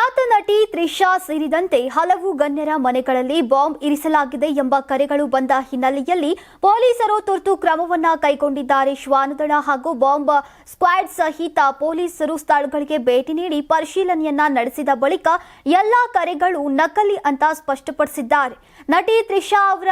ಖ್ಯಾತ ನಟಿ ತ್ರಿಷಾ ಸೇರಿದಂತೆ ಹಲವು ಗಣ್ಯರ ಮನೆಗಳಲ್ಲಿ ಬಾಂಬ್ ಇರಿಸಲಾಗಿದೆ ಎಂಬ ಕರೆಗಳು ಬಂದ ಹಿನ್ನೆಲೆಯಲ್ಲಿ ಪೊಲೀಸರು ತುರ್ತು ಕ್ರಮವನ್ನ ಕೈಗೊಂಡಿದ್ದಾರೆ. ಶ್ವಾನದಳ ಹಾಗೂ ಬಾಂಬ್ ಸ್ಕ್ವಾಡ್ ಸಹಿತ ಪೊಲೀಸರು ಸ್ಥಳಗಳಿಗೆ ಭೇಟಿ ನೀಡಿ ಪರಿಶೀಲನೆಯನ್ನ ನಡೆಸಿದ ಬಳಿಕ ಎಲ್ಲಾ ಕರೆಗಳು ನಕಲಿ ಅಂತ ಸ್ಪಷ್ಟಪಡಿಸಿದ್ದಾರೆ. ನಟಿ ತ್ರಿಷಾ ಅವರ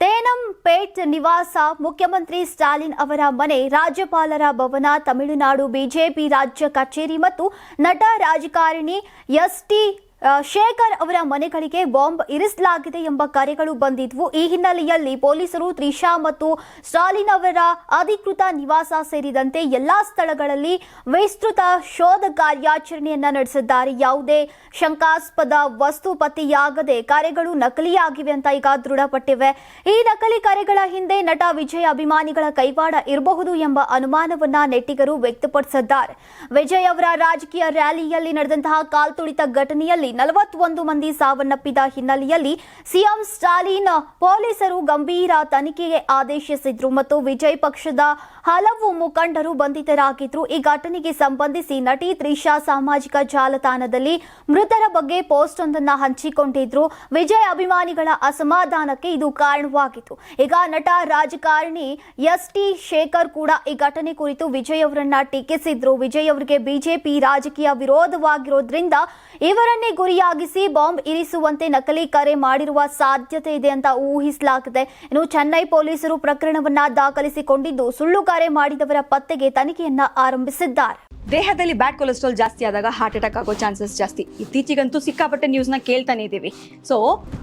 ತೇನಂಪೇಟ್ ನಿವಾಸ ಮುಖ್ಯಮಂತ್ರಿ ಸ್ಟಾಲಿನ್ ಅವರ ಮನೆ ರಾಜ್ಯಪಾಲರ ಭವನ ತಮಿಳುನಾಡು ಬಿಜೆಪಿ ರಾಜ್ಯ ಕಚೇರಿ ಮತ್ತು ನಟ ರಾಜಕಾರಣಿ ಎಸ್ಟಿ ಆ, ಶೇಖರ್ ಅವರ ಮನೆಗಳಿಗೆ ಬಾಂಬ್ ಇರಿಸಲಾಗಿದೆ ಎಂಬ ಕರೆಗಳು ಬಂದಿದ್ವು. ಈ ಹಿನ್ನೆಲೆಯಲ್ಲಿ ಪೊಲೀಸರು ತ್ರಿಷಾ ಮತ್ತು ಸ್ಟಾಲಿನ್ ಅವರ ಅಧಿಕೃತ ನಿವಾಸ ಸೇರಿದಂತೆ ಎಲ್ಲಾ ಸ್ಥಳಗಳಲ್ಲಿ ವಿಸ್ತೃತ ಶೋಧ ಕಾರ್ಯಾಚರಣೆಯನ್ನ ನಡೆಸಿದ್ದಾರೆ. ಯಾವುದೇ ಶಂಕಾಸ್ಪದ ವಸ್ತು ಪತ್ತೆಯಾಗದೆ ಕರೆಗಳು ನಕಲಿಯಾಗಿವೆ ಅಂತ ಈಗ ದೃಢಪಟ್ಟಿವೆ. ಈ ನಕಲಿ ಕರೆಗಳ ಹಿಂದೆ ನಟ ವಿಜಯ್ ಅಭಿಮಾನಿಗಳ ಕೈವಾಡ ಇರಬಹುದು ಎಂಬ ಅನುಮಾನವನ್ನ ನೆಟ್ಟಿಗರು ವ್ಯಕ್ತಪಡಿಸಿದ್ದಾರೆ. ವಿಜಯ್ ಅವರ ರಾಜಕೀಯ ರ್ಯಾಲಿಯಲ್ಲಿ ನಡೆದಂತಹ ಕಾಲ್ತುಳಿತ ಘಟನೆಯಲ್ಲಿ ನಲವತ್ತೊಂದು ಮಂದಿ ಸಾವನ್ನಪ್ಪಿದ ಹಿನ್ನೆಲೆಯಲ್ಲಿ ಸಿಎಂ ಸ್ಟಾಲಿನ್ ಪೊಲೀಸರು ಗಂಭೀರ ತನಿಖೆಗೆ ಆದೇಶಿಸಿದ್ರು ಮತ್ತು ವಿಜಯ್ ಪಕ್ಷದ ಹಲವು ಮುಖಂಡರು ಬಂಧಿತರಾಗಿದ್ರು. ಈ ಘಟನೆಗೆ ಸಂಬಂಧಿಸಿ ನಟಿ ತ್ರಿಷಾ ಸಾಮಾಜಿಕ ಜಾಲತಾಣದಲ್ಲಿ ಮೃತರ ಬಗ್ಗೆ ಪೋಸ್ಟ್ ಒಂದನ್ನು ಹಂಚಿಕೊಂಡಿದ್ರು. ವಿಜಯ್ ಅಭಿಮಾನಿಗಳ ಅಸಮಾಧಾನಕ್ಕೆ ಇದು ಕಾರಣವಾಗಿತ್ತು. ಈಗ ನಟ ರಾಜಕಾರಣಿ ಎಸ್ ಟಿ ಶೇಖರ್ ಕೂಡ ಈ ಘಟನೆ ಕುರಿತು ವಿಜಯ್ ಅವರನ್ನ ಟೀಕಿಸಿದ್ರು. ವಿಜಯ್ ಅವರಿಗೆ ಬಿಜೆಪಿ ರಾಜಕೀಯ ವಿರೋಧವಾಗಿರೋದ್ರಿಂದ ಇವರನ್ನೇ ಗುರಿಯಾಗಿಸಿ ಬಾಂಬ್ ಇರಿಸುವಂತೆ ನಕಲಿ ಕರೆ ಮಾಡಿರುವ ಸಾಧ್ಯತೆ ಇದೆ ಅಂತ ಊಹಿಸಲಾಗಿದೆ ಇನ್ನು ಚೆನ್ನೈ ಪೊಲೀಸರು ಪ್ರಕರಣವನ್ನ ದಾಖಲಿಸಿಕೊಂಡಿದ್ದು ಸುಳ್ಳು ಕರೆ ಮಾಡಿದವರ ಪತ್ತೆಗೆ ತನಿಖೆಯನ್ನ ಆರಂಭಿಸಿದ್ದಾರೆ. ದೇಹದಲ್ಲಿ ಬ್ಯಾಡ್ ಕೊಲೆಸ್ಟ್ರಾಲ್ ಜಾಸ್ತಿ ಆದಾಗ ಹಾರ್ಟ್ ಅಟ್ಯಾಕ್ ಆಗೋ ಚಾನ್ಸಸ್ ಜಾಸ್ತಿ. ಇತ್ತೀಚೆಗಂತೂ ಸಿಕ್ಕಾಪಟ್ಟೆ ನ್ಯೂಸ್ನ ಕೇಳ್ತಾನೆ ಇದ್ದೀವಿ. ಸೊ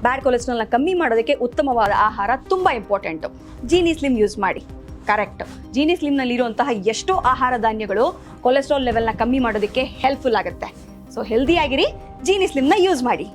ಬ್ಯಾಡ್ ಕೊಲೆಸ್ಟ್ರಾಲ್ನ ಕಮ್ಮಿ ಮಾಡೋದಕ್ಕೆ ಉತ್ತಮವಾದ ಆಹಾರ ತುಂಬ ಇಂಪಾರ್ಟೆಂಟು ಜೀನಿ ಸ್ಲಿಮ್ ಯೂಸ್ ಮಾಡಿ. ಕರೆಕ್ಟ್ ಜೀನಿ ಸ್ಲಿಮ್ನಲ್ಲಿರುವಂತಹ ಎಷ್ಟೋ ಆಹಾರ ಧಾನ್ಯಗಳು ಕೊಲೆಸ್ಟ್ರಾಲ್ ಲೆವೆಲ್ನ ಕಮ್ಮಿ ಮಾಡೋದಕ್ಕೆ ಹೆಲ್ಪ್ಫುಲ್ ಆಗುತ್ತೆ. ಸೊ ಹೆಲ್ದಿ ಆಗಿರಿ ಜೀನಿ ಸ್ಲಿಮ್ನ ಯೂಸ್ ಮಾಡಿ.